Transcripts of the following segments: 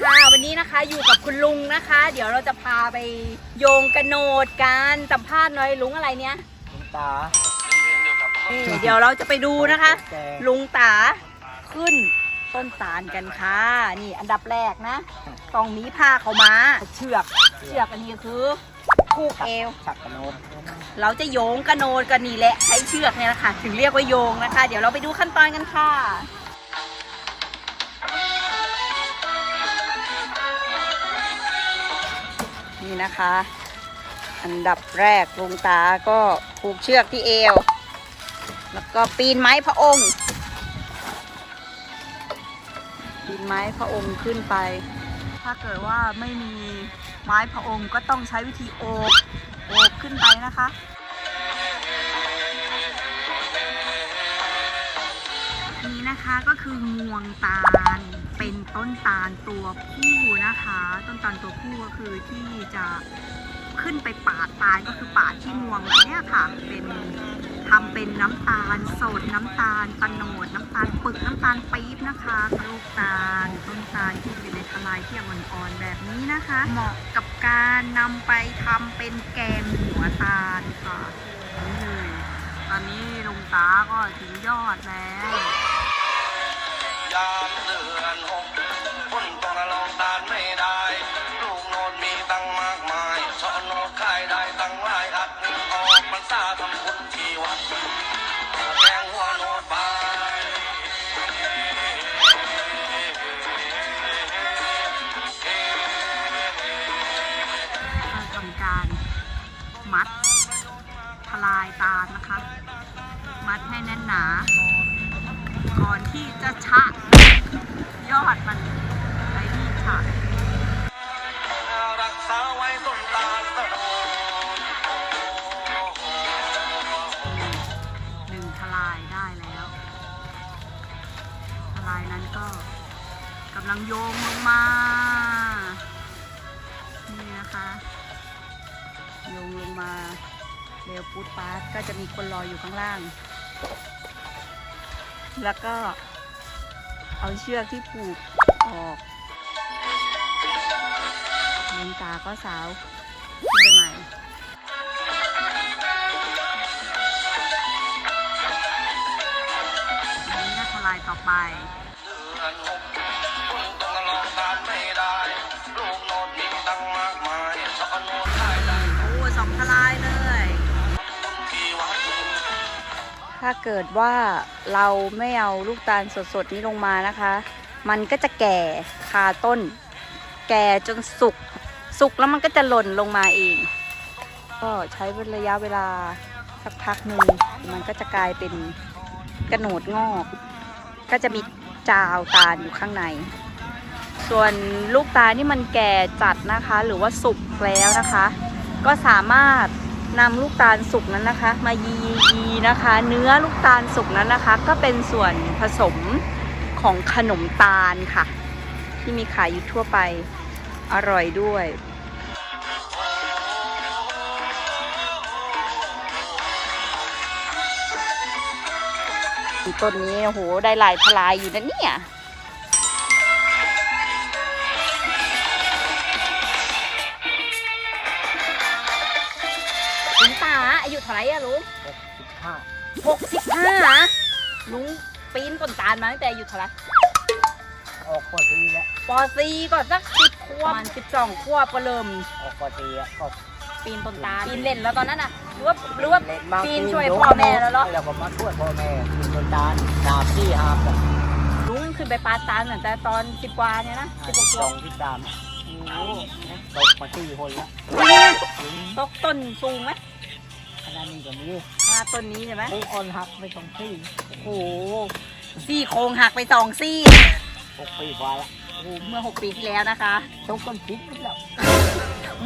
ค่ะ วันนี้นะคะอยู่กับคุณลุงนะคะ เดี๋ยวเราจะพาไปโยงกระโนดกันสัมภาษณ์หน่อยลุงอะไรเนี่ยลุงตานี่เดี๋ยวเราจะไปดูนะคะแกลุงตาขึ้นต้นตาลกันค่ะ นี่อันดับแรกนะตรงนี้ผ้าเขาวมาเชือกเชือกอันนี้คือผูกเอวฉักกระโนดเราจะโยงกระโนดกันนี่แหละใช้เชือกเนี่ยแหละค่ะ ถึงเรียกว่าโยงนะคะ เดี๋ยวเราไปดูขั้นตอนกันค่ะ นี่นะคะ อันดับแรกลุงตาก็ผูกเชือกที่เอว แล้วก็ปีนไม้พระองค์ ปีนไม้พระองค์ขึ้นไป ถ้าเกิดว่าไม่มีไม้พระองค์ก็ต้องใช้วิธีโอบโอบขึ้นไปนะคะ นี่นะคะก็คืองวงตาลเป็นต้นตาลตัวผู้นะคะ ต้นตาลตัวผู้ก็คือที่จะขึ้นไปปาดตาลก็คือปาดที่งวงเนี้ยค่ะเป็นทำเป็นน้ำตาลสดน้ำตาลตะโนดน้ำตาลปึกน้ำตาลปี๊บนะคะลูกตาลต้นตาลที่อยู่ในทลายที่อ่อนๆแบบนี้นะคะ เหมาะกับการนำไปทำเป็นแกงหัวตาลค่ะนี่เลยตอนนี้ลุงตาก็ถึงยอดแล้ว ยามเดือนหก เร็วปุ๊ดปาดก็จะมีคนรออยู่ข้างล่าง แล้วก็เอาเชือกที่ผูกออกลืมตาก็สาวขึ้นไปใหม่อันนี้ก็ทลายต่อไป ถ้าเกิดว่าเราไม่เอาลูกตาลสดๆนี้ลงมานะคะ มันก็จะแก่คาต้น แก่จนสุก สุกแล้วมันก็จะหล่นลงมาเอง ก็ใช้ระยะเวลาสักพักหนึ่งมันก็จะกลายเป็นกระโหนดงอก ก็จะมีจาวตาลอยู่ข้างใน ส่วนลูกตาลที่มันแก่จัดนะคะ หรือว่าสุกแล้วนะคะ ก็สามารถ นำลูกตาลสุกนั้นนะคะ มายียีนะคะ เนื้อลูกตาลสุกนั้นนะคะ ก็เป็นส่วนผสมของขนมตาลค่ะ ที่มีขายอยู่ทั่วไปอร่อยด้วยต้นนี้โอ้โหได้หลายทลายอยู่นะเนี่ย ไหร่อะลุงสิบห้าหกสิบห้าลุงปีนต้นตาลมาตั้งแต่อายุเท่าไหร่ออกปอตีแล้วปซีก็สักสิบขวบประมันสิบสองขวบก็เริ่ม ออกปอตีอะก็ปีนต้นตาลปีนเล่นแล้วตอนนั้นน่ะหรือว่าหรือว่าเล่นมาปีนช่วยพ่อแม่แล้วเหรอแล้วก็มาช่วยพ่อแม่กินต้นตาลดาบที่หาบอะลุงขึ้นไปปาตาลตั้งแต่ตอนสิบกว่าเนี่ยนะสิบหกขสวอบงที่สามโอ้โหตกมาที่คนละจริงตกต้นสูงไหม ขนาดนี้ก็มีอ่าต้นนี้ใช่ไหมโอ้อ่อนหักไปสองที่โอ้โหซี่โครงหักไปสองซี่หกปีกว่าละโอ้โหเมื่อหกปีที่แล้วนะคะตกต้นพิษแล้ว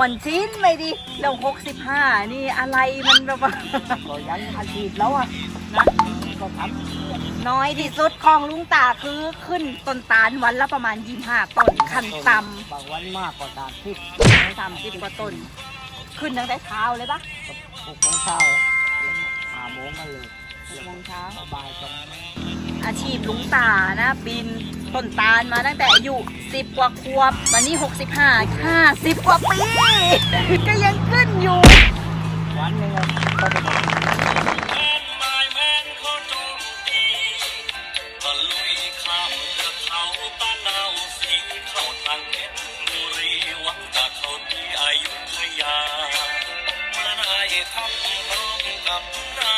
มันชิ้นไม่ดิเราหกสิบห้านี่อะไรมันแบบว่าก็ยังอาชีพแล้วอะนะก็ทน้อยที่สุดของลุงตาคือขึ้นต้นตาลวันละประมาณยี่ห้าต้นำขั้นต่บางวันมากกว่าสามสิบำสามสิบกว่าต้น ขึ้นตั้งแต่เช้าเลยปะ หกโมงเช้าหาโมงมาเลยหกโมงเช้าบ่ายสองออาชีพลุงตานะปีนต้นตาลมาตั้งแต่อายุ10กว่าขวบวันนี้65 50กว่าปีก็ยังขึ้นอยู่วันหนึ่งอะก็จะหมดแมนไม้แมนเขาโจมตีตะลุยข้ามเทือกเขาตาหนาวสีเข้าทาง ร้อ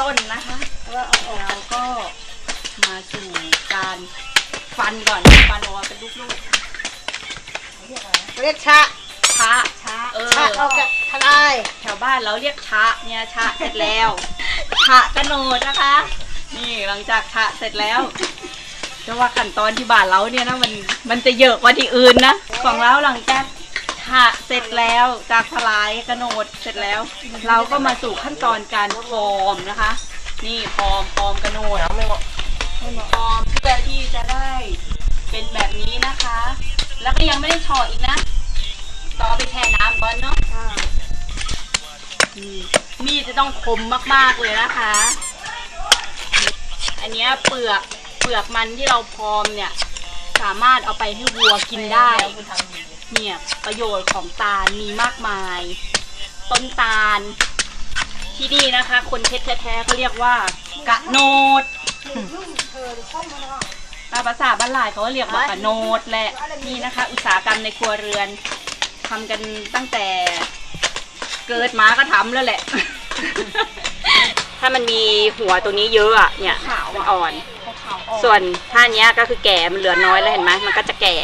ต้นนะคะแล้วเราก็มาสู่การฟันก่อนฟันออกมาเป็นลูกเรียกชะๆชะชะเออชะเอาจากทลายแถวบ้านเราเรียกชะเนี่ยชะเสร็จแล้วชะกระโนดนะคะ นี่หลังจากชะเสร็จแล้วจะว่าขั้นตอนที่บ้านเราเนี่ยนะมันมันจะเยอะกว่าที่อื่นนะของเราหลังจาก ชะเสร็จแล้วจากทลายกระโนดเสร็จแล้ว เราก็มาสู่ขั้นตอนการพรอมนะคะ นี่พรอมพรอมกระโนดน้ำไม่หมดพรอมเพื่อที่จะได้เป็นแบบนี้นะคะ แล้วก็ยังไม่ได้เฉาะอีกนะต่อไปแช่น้ำก่อนเนาะนี่มีดจะต้องคมมากๆเลยนะคะ อันเนี้ยเปลือกเปลือกมันที่เราพรอมเนี่ย สามารถเอาไปให้วัวกินได้ เนี่ยประโยชน์ของตาลมีมากมาย ต้นตาล ที่นี่นะคะ คนเพชรแท้ๆเขาเรียกว่ากะโนดตามภาษาบ้านหลายเขาเรียกว่ากะโนดแหละนี่นะคะ อุตสาหกรรมในครัวเรือนทำกันตั้งแต่เกิดมาก็ทำแล้วแหละ ถ้ามันมีหัวตัวนี้เยอะอะเนี่ยขาวอ่อน ส่วนถ้านเนี้ยก็คือแก่มันเหลือน้อยแล้วเห็นไหมมันก็จะแก่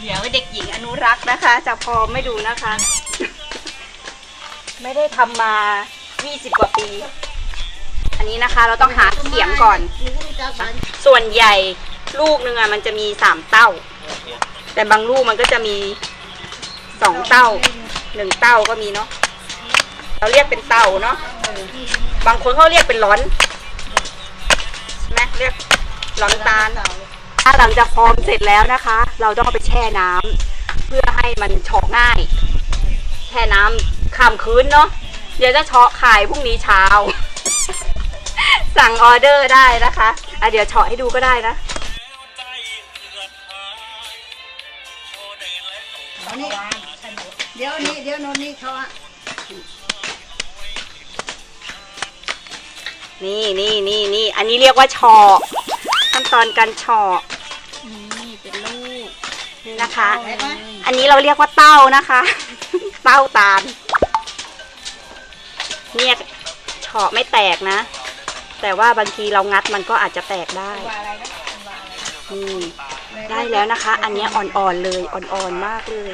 เดี๋ยวเด็กหญิงอนุรักษ์นะคะ จะพอไม่ดูนะคะ ไม่ได้ทำมา 20 กว่าปี อันนี้นะคะเราต้องหาเขียงก่อน ส่วนใหญ่ลูกหนึ่งอะมันจะมีสามเต้า แต่บางลูกมันก็จะมีสองเต้าหนึ่งเต้าก็มีเนาะ เราเรียกเป็นเต้าเนาะ บางคนเขาเรียกเป็นร้อนใช่ไหมเรียกร้อนตาลถ้า หลังจากพร้อมเสร็จแล้วนะคะ เราต้องเอาไปแช่น้ำเพื่อให้มันเฉาะง่าย แช่น้ำข้ามคืนเนาะเดี๋ยวจะเฉาะขายพรุ่งนี้เช้า สั่งออเดอร์ได้นะคะอะเดี๋ยวเฉาะให้ดูก็ได้นะใจเลือดหายพอได้แล้วตอนนี้เดี๋ยวนี้เดี๋ยวโน่นนี่เขาอะนี่นี่นี่นี่อันนี้เรียกว่าเฉาะขั้นตอนการเฉาะนี่เป็นลูก นี่นะคะ อันนี้เราเรียกว่าเต้านะคะ เต้าตาล เนี่ยเฉาะไม่แตกนะ แต่ว่าบางทีเรางัดมันก็อาจจะแตกได้นี่ได้แล้วนะคะ อันเนี้ยอ่อนๆเลยอ่อนๆมากเลย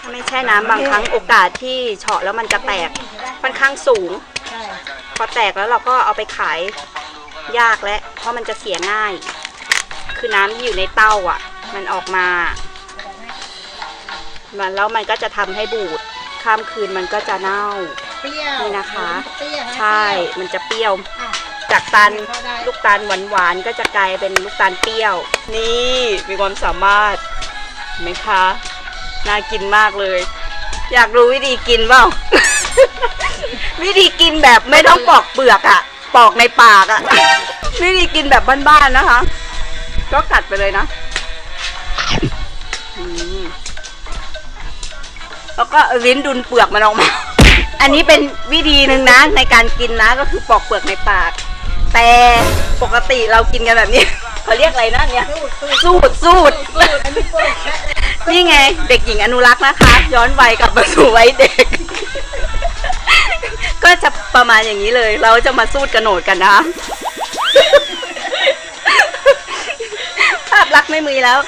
ถ้าไม่แช่น้ำบางครั้งโอกาสที่เฉาะแล้วมันจะแตกค่อนข้างสูงใช่พอแตกแล้วเราก็เอาไปขายยากแล้วเพราะมันจะเสียง่าย คือน้ำที่อยู่ในเต้าอะ มันออกมา มันแล้วมันก็จะทำให้บูดข้ามคืนมันก็จะเน่าเปรี้ยวนี่นะคะเปรี้ยวใช่มันจะเปรี้ยวอะจากตันเข้าได้ลูกตาลหวานๆก็จะกลายเป็นลูกตาลเปรี้ยว นี่มีความสามารถเห็นไหมคะน่ากินมากเลย อยากรู้วิธีกินเปล่าวิธีกินแบบไม่ต้องปอกเปลือกอะปอกในปากอะวิธีกินแบบบ้านๆนะคะ ก็กัดไปเลยนะอืม แล้วก็ลิ้นดุนเปลือกมันออกมา อันนี้เป็นวิธีหนึ่งนะในการกินนะก็คือปอกเปลือกในปาก แต่ปกติเรากินกันแบบนี้ เขาเรียกอะไรนะเนี่ยสูดสูดนี่ไง เด็กหญิงอนุรักษ์นะคะ ย้อนวัยกลับมาสู่วัยเด็ก ก็จะประมาณอย่างนี้เลย เราจะมาสูดกระโหนดกันนะภาพลักษณ์ไม่มีแล้ว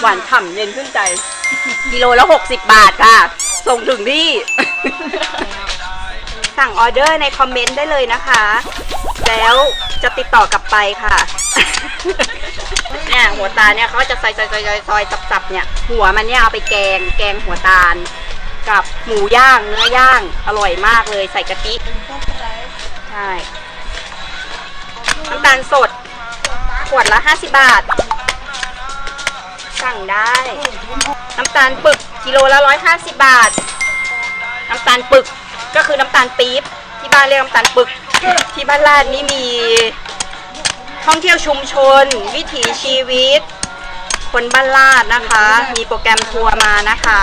หวานฉ่ำเย็นขึ้นใจ กิโลละหกสิบบาทค่ะ ส่งถึงที่ สั่งออเดอร์ในคอมเมนต์ได้เลยนะคะ แล้วจะติดต่อกลับไปค่ะ เนี่ยหัวตาลเนี่ยเขาจะซอยซอยซอยซอยซอยสับๆเนี่ย หัวมันเนี่ยเอาไปแกง แกงหัวตาล กับหมูย่างเนื้อย่างอร่อยมากเลยใส่กะทิใช่น้ำตาลสด ขวดละ 50 บาท สั่งได้ น้ำตาลปึกกิโลละ150บาท น้ำตาลปึกก็คือน้ำตาลปี๊บที่บ้านเรียกน้ำตาลปึก ที่บ้านลาดนี่มี ท่องเที่ยวชุมชน วิถีชีวิต คนบ้านลาดนะคะ มีโปรแกรมทัวร์มานะคะ